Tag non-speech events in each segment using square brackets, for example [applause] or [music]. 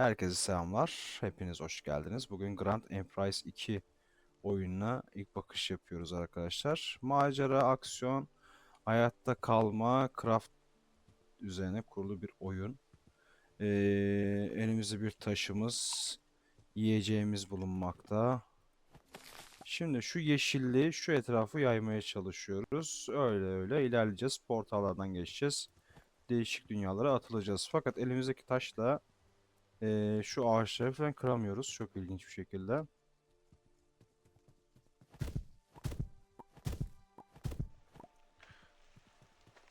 Herkese selamlar. Hepiniz hoş geldiniz. Bugün Grand Emprise 2 oyununa ilk bakış yapıyoruz arkadaşlar. Macera, aksiyon, hayatta kalma, craft üzerine kurulu bir oyun. Ee, elimizde bir taşımız, yiyeceğimiz bulunmakta. Şimdi şu yeşilliği şu etrafı yaymaya çalışıyoruz. Öyle öyle ilerleyeceğiz. Portallardan geçeceğiz. Değişik dünyalara atılacağız. Fakat elimizdeki taşla ee, şu ağaçları falan kıramıyoruz. Çok ilginç bir şekilde.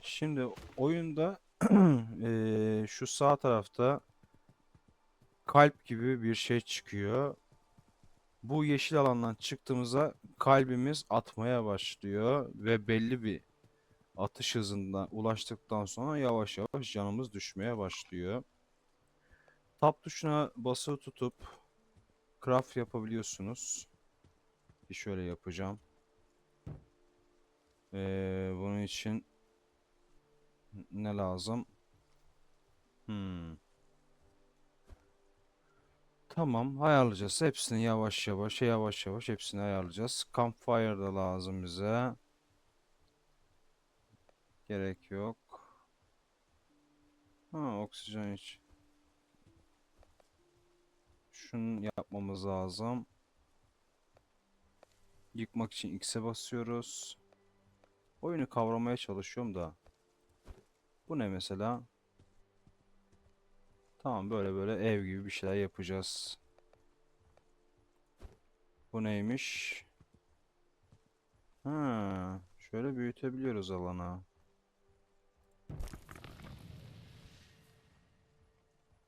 Şimdi oyunda [clears throat] ee, şu sağ tarafta kalp gibi bir şey çıkıyor. Bu yeşil alandan çıktığımızda kalbimiz atmaya başlıyor ve belli bir atış hızına ulaştıktan sonra yavaş yavaş canımız düşmeye başlıyor. Tab tuşuna basılı tutup craft yapabiliyorsunuz. Bir şöyle yapacağım. Ee, bunun için ne lazım? Hmm. Tamam, ayarlayacağız. Hepsini yavaş yavaş, yavaş yavaş hepsini ayarlayacağız. Campfire da lazım bize. Gerek yok. Ha, oksijen için. Şunu yapmamız lazım. Yıkmak için X'e basıyoruz. Oyunu kavramaya çalışıyorum da. Bu ne mesela? Tamam böyle böyle ev gibi bir şeyler yapacağız. Bu neymiş? Ha, şöyle büyütebiliyoruz alanı.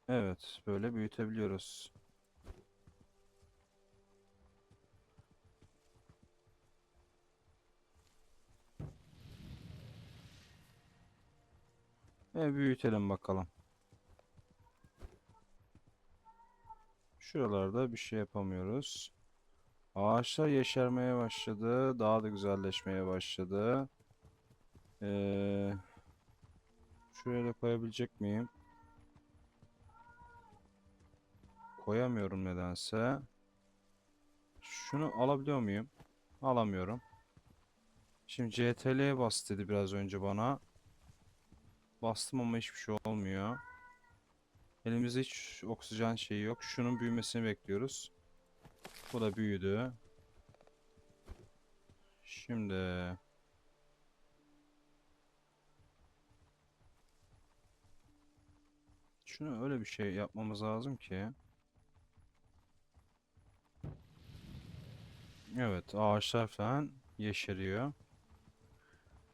Evet, böyle büyütebiliyoruz. E büyütelim bakalım. Şuralarda bir şey yapamıyoruz. Ağaçlar yeşermeye başladı. Daha da güzelleşmeye başladı. Ee, şuraya da koyabilecek miyim? Koyamıyorum nedense. Şunu alabiliyor muyum? Alamıyorum. Şimdi CTRL'ye bas dedi biraz önce bana. Bastım ama hiçbir şey olmuyor. Elimizde hiç oksijen şeyi yok. Şunun büyümesini bekliyoruz. Bu da büyüdü. Şimdi şunu öyle bir şey yapmamız lazım ki. Evet, ağaçlar falan yeşeriyor.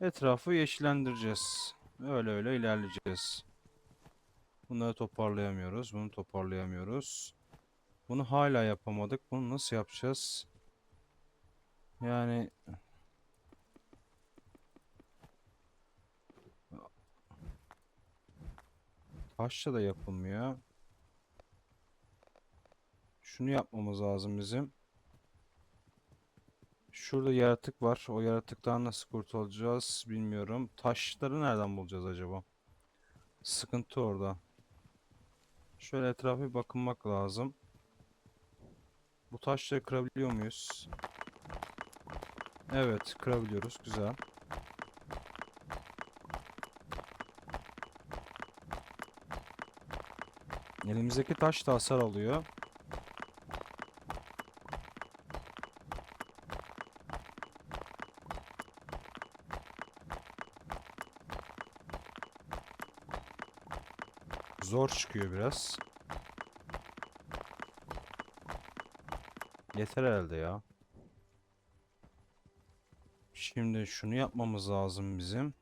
Etrafı yeşillendireceğiz. Öyle öyle ilerleyeceğiz. Bunları toparlayamıyoruz. Bunu toparlayamıyoruz. Bunu hala yapamadık. Bunu nasıl yapacağız? Yani taşla da yapılmıyor. Şunu yapmamız lazım bizim. Şurada yaratık var. O yaratıktan nasıl kurtulacağız bilmiyorum. Taşları nereden bulacağız acaba? Sıkıntı orada. Şöyle etrafa bir bakınmak lazım. Bu taşları kırabiliyor muyuz? Evet, kırabiliyoruz. Güzel. Elimizdeki taş da hasar alıyor. Zor çıkıyor biraz. Yeter herhalde ya. Şimdi şunu yapmamız lazım bizim.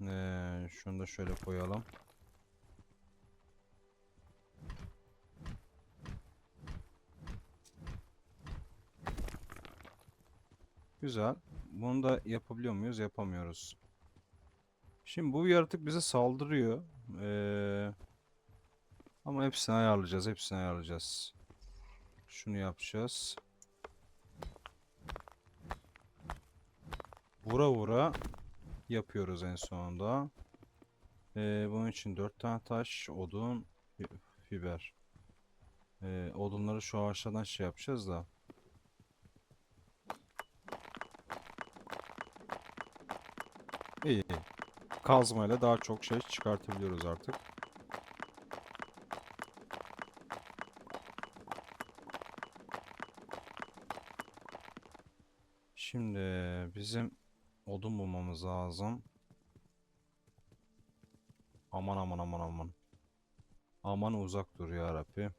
Ee, şunu da şöyle koyalım. Güzel. Bunu da yapabiliyor muyuz? Yapamıyoruz. Şimdi bu yaratık bize saldırıyor. Ee, ama hepsini ayarlayacağız. Hepsini ayarlayacağız. Şunu yapacağız. Vura vura yapıyoruz en sonunda. Ee, bunun için 4 tane taş, odun, fi- fiber. Ee, odunları şu ağaçlardan şey yapacağız da. İyi. Kazmayla daha çok şey çıkartabiliyoruz artık. Şimdi bizim odun bulmamız lazım. Aman aman aman aman. Aman uzak dur ya Rabbi.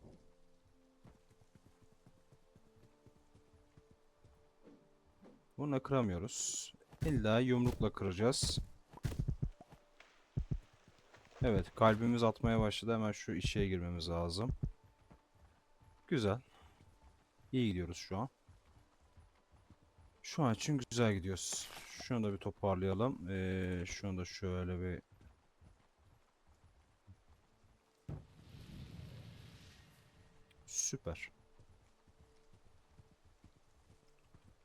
Bunu kıramıyoruz. İlla yumrukla kıracağız. Evet, kalbimiz atmaya başladı. Hemen şu içeye girmemiz lazım. Güzel. İyi gidiyoruz şu an. Şu an için güzel gidiyoruz. Şunu da bir toparlayalım. Ee, şunu da şöyle bir Süper.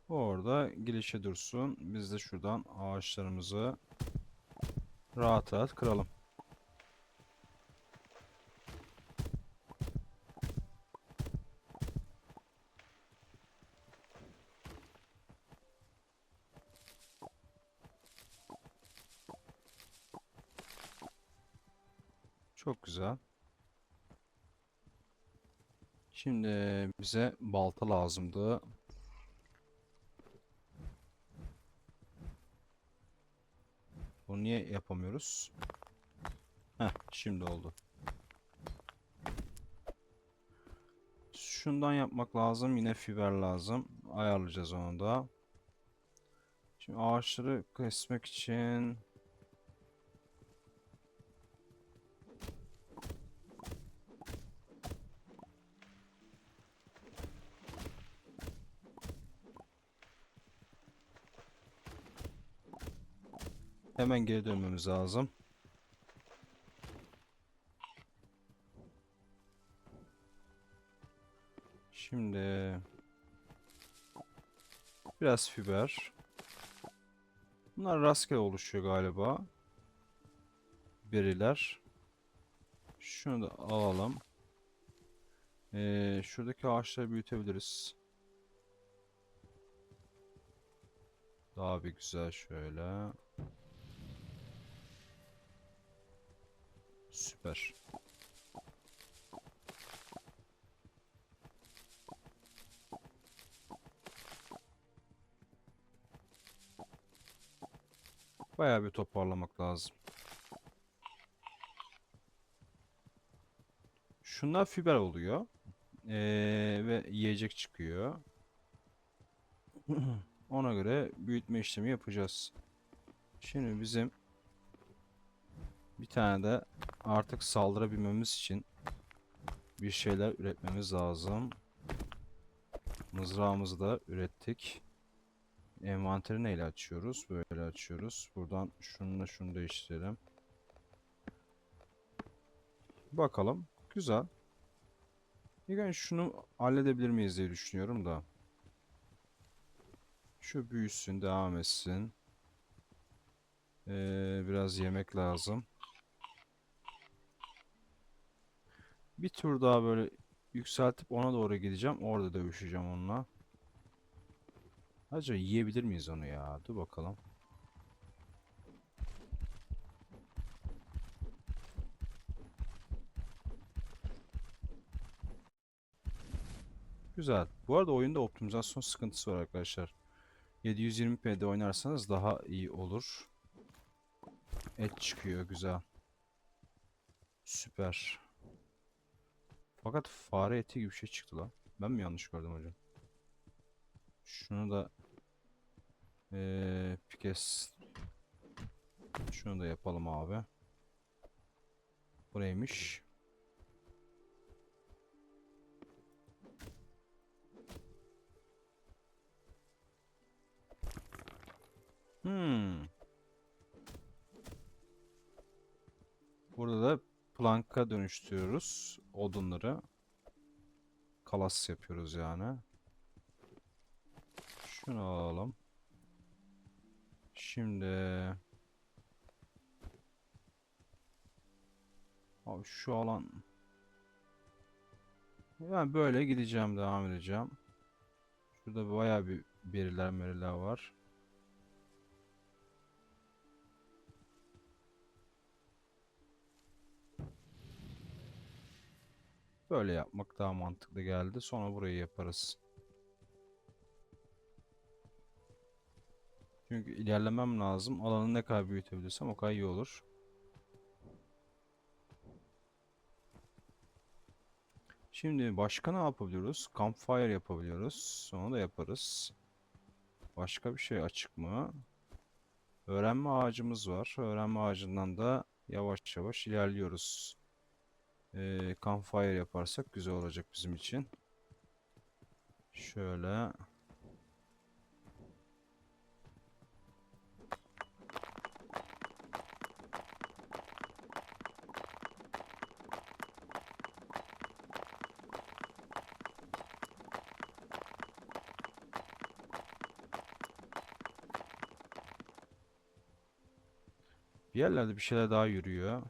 Orada gelişe dursun. Biz de şuradan ağaçlarımızı rahat rahat kıralım. Çok güzel. Şimdi bize balta lazımdı. Bunu niye yapamıyoruz? Heh, şimdi oldu. Şundan yapmak lazım. Yine fiber lazım. Ayarlayacağız onu da. Şimdi ağaçları kesmek için hemen geri dönmemiz lazım. Şimdi biraz fiber. Bunlar rastgele oluşuyor galiba. Beriler. Şunu da alalım. Ee, şuradaki ağaçları büyütebiliriz. Daha bir güzel şöyle. Süper. Bayağı bir toparlamak lazım. Şunlar fiber oluyor. Ee, ve yiyecek çıkıyor. [clears throat] Ona göre büyütme işlemi yapacağız. Şimdi bizim bir tane de artık saldırabilmemiz için bir şeyler üretmemiz lazım. Mızrağımızı da ürettik. Envanteri neyle açıyoruz? Böyle açıyoruz. Buradan şununla şunu değiştirelim. Bakalım. Güzel. Önce şunu halledebilir miyiz diye düşünüyorum da. Şu büyüsün, devam etsin. Ee, biraz yemek lazım. Bir tur daha böyle yükseltip ona doğru gideceğim. Orada dövüşeceğim onunla. Acaba yiyebilir miyiz onu ya? Dur bakalım. Güzel. Bu arada oyunda optimizasyon sıkıntısı var arkadaşlar. 720p'de oynarsanız daha iyi olur. Et çıkıyor güzel. Süper. Fakat fare eti gibi bir şey çıktı lan. Ben mi yanlış gördüm hocam? Şunu da ee, pikes şunu da yapalım abi. Bu neymiş? Hmm. Burada da planka dönüştürüyoruz odunları. Kalas yapıyoruz yani. Şunu alalım. Şimdi Abi şu alan Yani böyle gideceğim, devam edeceğim. Şurada bayağı bir biriler meriler var. Böyle yapmak daha mantıklı geldi. Sonra burayı yaparız. Çünkü ilerlemem lazım. Alanı ne kadar büyütebilirsem o kadar iyi olur. Şimdi başka ne yapabiliyoruz? Campfire yapabiliyoruz. Onu da yaparız. Başka bir şey açık mı? Öğrenme ağacımız var. Öğrenme ağacından da yavaş yavaş ilerliyoruz. Ee, campfire yaparsak güzel olacak bizim için. Şöyle. Bir yerlerde bir şeyler daha yürüyor.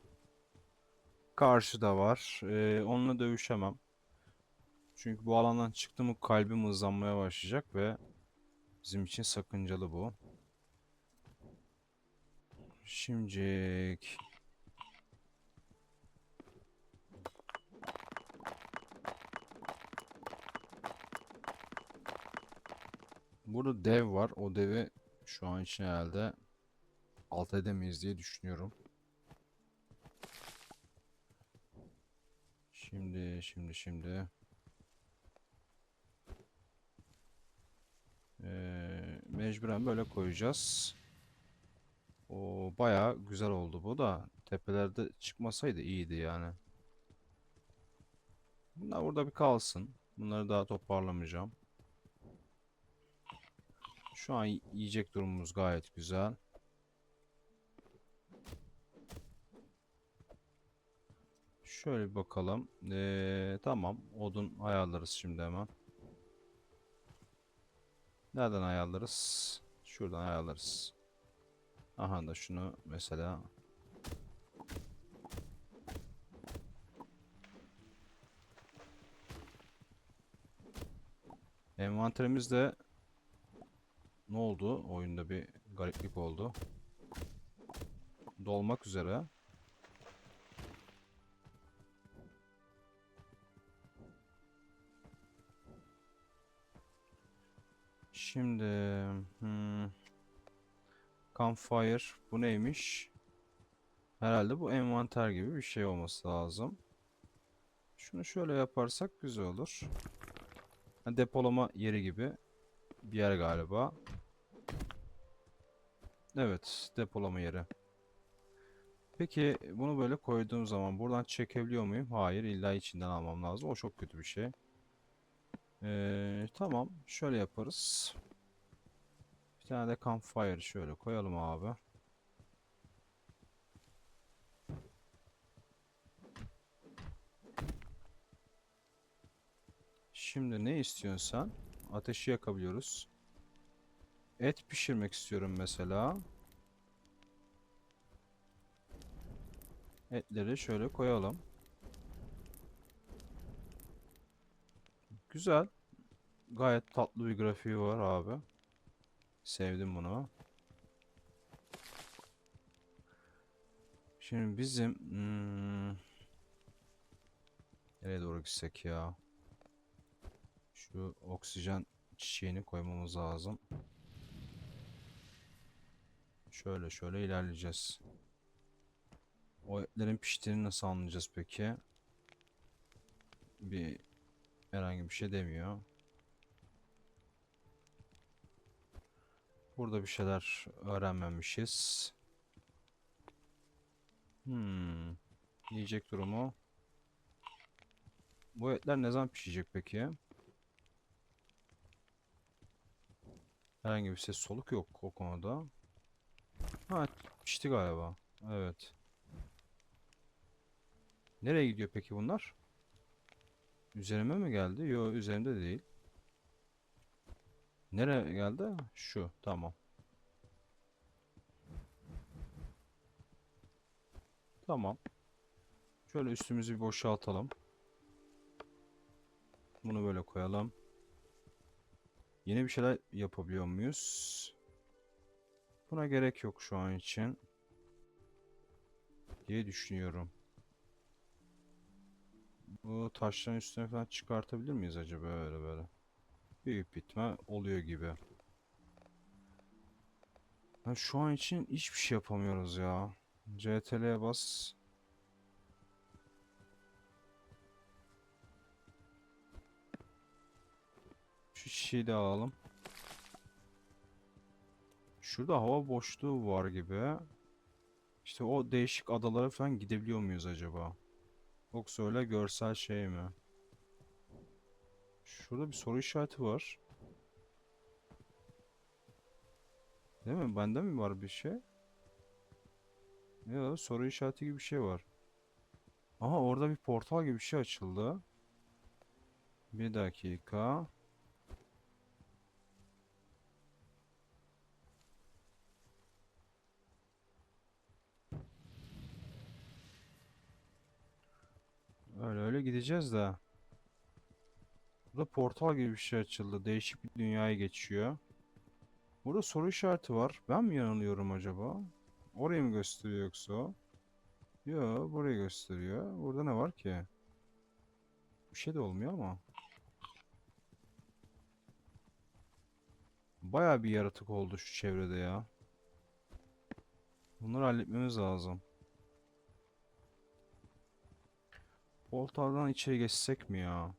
Karşıda var. Ee, onunla dövüşemem. Çünkü bu alandan çıktı mı kalbim hızlanmaya başlayacak ve bizim için sakıncalı bu. Şimdilik Burada dev var. O devi şu an için herhalde alt edemeyiz diye düşünüyorum. Şimdi, şimdi, şimdi. Ee, mecburen böyle koyacağız. O bayağı güzel oldu bu da. Tepelerde çıkmasaydı iyiydi yani. Bunlar burada bir kalsın. Bunları daha toparlamayacağım. Şu an yiyecek durumumuz gayet güzel. Şöyle bir bakalım. Ee, tamam. Odun ayarlarız şimdi hemen. Nereden ayarlarız? Şuradan ayarlarız. Aha da şunu mesela. Envanterimizde ne oldu? Oyunda bir gariplik oldu. Dolmak üzere. Şimdi hmm, Campfire bu neymiş? Herhalde bu envanter gibi bir şey olması lazım. Şunu şöyle yaparsak güzel olur. Depolama yeri gibi bir yer galiba. Evet, depolama yeri. Peki bunu böyle koyduğum zaman buradan çekebiliyor muyum? Hayır, illa içinden almam lazım. O çok kötü bir şey. Ee, tamam, şöyle yaparız. Bir tane de campfire şöyle koyalım abi. Şimdi ne istiyorsun sen? Ateşi yakabiliyoruz. Et pişirmek istiyorum mesela. Etleri şöyle koyalım. Güzel. Gayet tatlı bir grafiği var abi. Sevdim bunu. Şimdi bizim hmm, nereye doğru gitsek ya? Şu oksijen çiçeğini koymamız lazım. Şöyle şöyle ilerleyeceğiz. O etlerin piştiğini nasıl anlayacağız peki? Bir herhangi bir şey demiyor. Burada bir şeyler öğrenmemişiz. Hmm. Yiyecek durumu. Bu etler ne zaman pişecek peki? Herhangi bir ses soluk yok o konuda. Ha pişti galiba. Evet. Nereye gidiyor peki bunlar? Üzerime mi geldi? Yok üzerimde değil. Nereye geldi? Şu. Tamam. Tamam. Şöyle üstümüzü bir boşaltalım. Bunu böyle koyalım. Yeni bir şeyler yapabiliyor muyuz? Buna gerek yok şu an için. Diye düşünüyorum. Bu taşların üstüne falan çıkartabilir miyiz acaba öyle böyle? Büyük ihtimal oluyor gibi. Ha, şu an için hiçbir şey yapamıyoruz ya. CTRL'ye bas. Şu şişeyi de alalım. Şurada hava boşluğu var gibi. İşte o değişik adalara falan gidebiliyor muyuz acaba? Yoksa öyle görsel şey mi? Şurada bir soru işareti var. Değil mi? Bende mi var bir şey? Ya soru işareti gibi bir şey var. Aha orada bir portal gibi bir şey açıldı. Bir dakika. Öyle öyle gideceğiz de. Burada portal gibi bir şey açıldı. Değişik bir dünyaya geçiyor. Burada soru işareti var. Ben mi yanılıyorum acaba? Orayı mı gösteriyor yoksa o? Burayı gösteriyor. Burada ne var ki? Bir şey de olmuyor ama. Baya bir yaratık oldu şu çevrede ya. Bunları halletmemiz lazım. Portaldan içeri geçsek mi ya?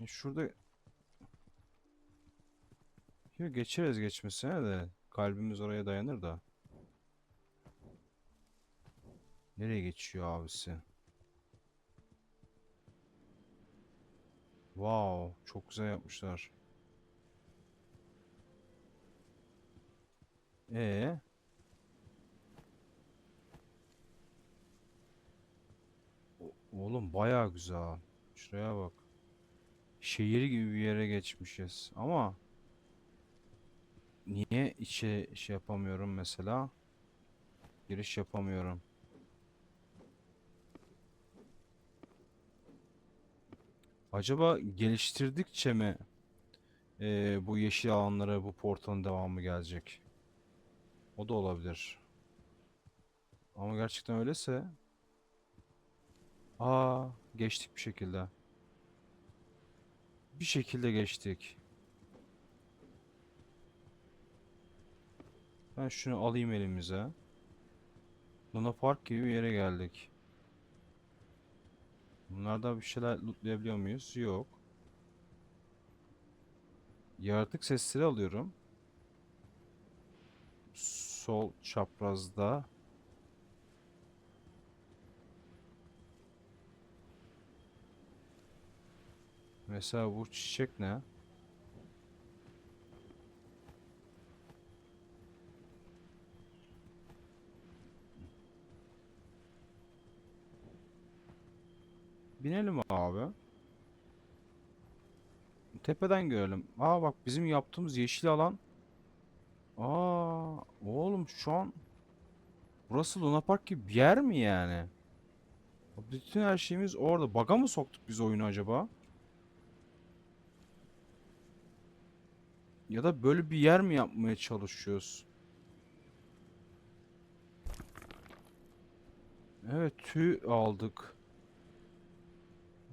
Ya Şurada Yo, geçeriz geçmesine de kalbimiz oraya dayanır da. Nereye geçiyor abisi? Wow, çok güzel yapmışlar. E oğlum bayağı güzel. Şuraya bak. Şehir gibi bir yere geçmişiz. Ama niye içe şey yapamıyorum mesela? Giriş yapamıyorum. Acaba geliştirdikçe mi eee, bu yeşil alanlara bu portalın devamı gelecek? O da olabilir. Ama gerçekten öyleyse aa geçtik bir şekilde. Bir şekilde geçtik. Ben şunu alayım elimize. Luna Park gibi bir yere geldik. Bunlarda bir şeyler lootlayabiliyor muyuz? Yok. Yaratık sesleri alıyorum. Sol çaprazda. Mesela bu çiçek ne? Binelim abi. Tepeden görelim. Aa bak bizim yaptığımız yeşil alan. Aa oğlum şu an burası Luna Park gibi bir yer mi yani? Bütün her şeyimiz orada. Baga mı soktuk biz oyunu acaba? Ya da böyle bir yer mi yapmaya çalışıyoruz? Evet tüy aldık.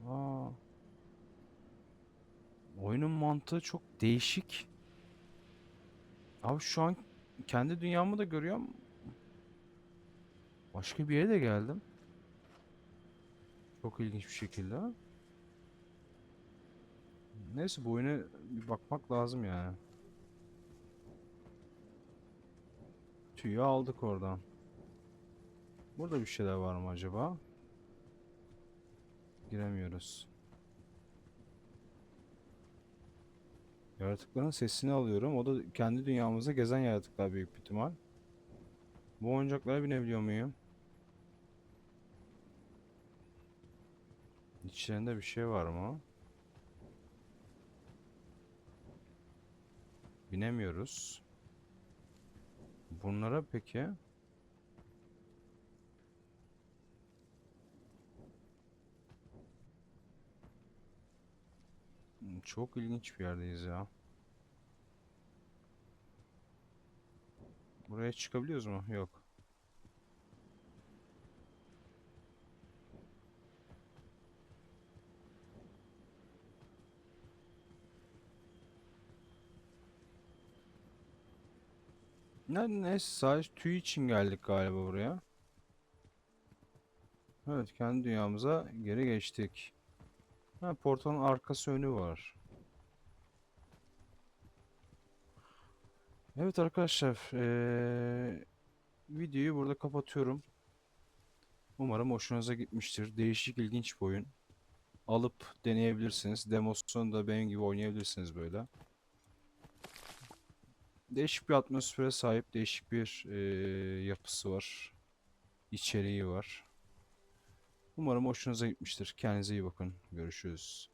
Aa. Oyunun mantığı çok değişik. Abi şu an kendi dünyamı da görüyorum. Başka bir yere de geldim. Çok ilginç bir şekilde. Neyse bu oyuna bir bakmak lazım yani. Tüyü aldık oradan. Burada bir şeyler var mı acaba? Giremiyoruz. Yaratıkların sesini alıyorum. O da kendi dünyamızda gezen yaratıklar büyük bir ihtimal. Bu oyuncaklara binebiliyor muyum? İçlerinde bir şey var mı? Binemiyoruz. Bunlara peki? Hmm, Çok ilginç bir yerdeyiz ya. Buraya çıkabiliyoruz mu? Yok. Ne, neyse sadece tüy için geldik galiba buraya. Evet kendi dünyamıza geri geçtik. Ha, portalın arkası önü var. Evet arkadaşlar, eee, videoyu burada kapatıyorum. Umarım hoşunuza gitmiştir. Değişik, ilginç bir oyun. Alıp deneyebilirsiniz. Demosunu da benim gibi oynayabilirsiniz böyle. Değişik bir atmosfere sahip, değişik bir eee, yapısı var. İçeriği var. Umarım hoşunuza gitmiştir. Kendinize iyi bakın. Görüşürüz.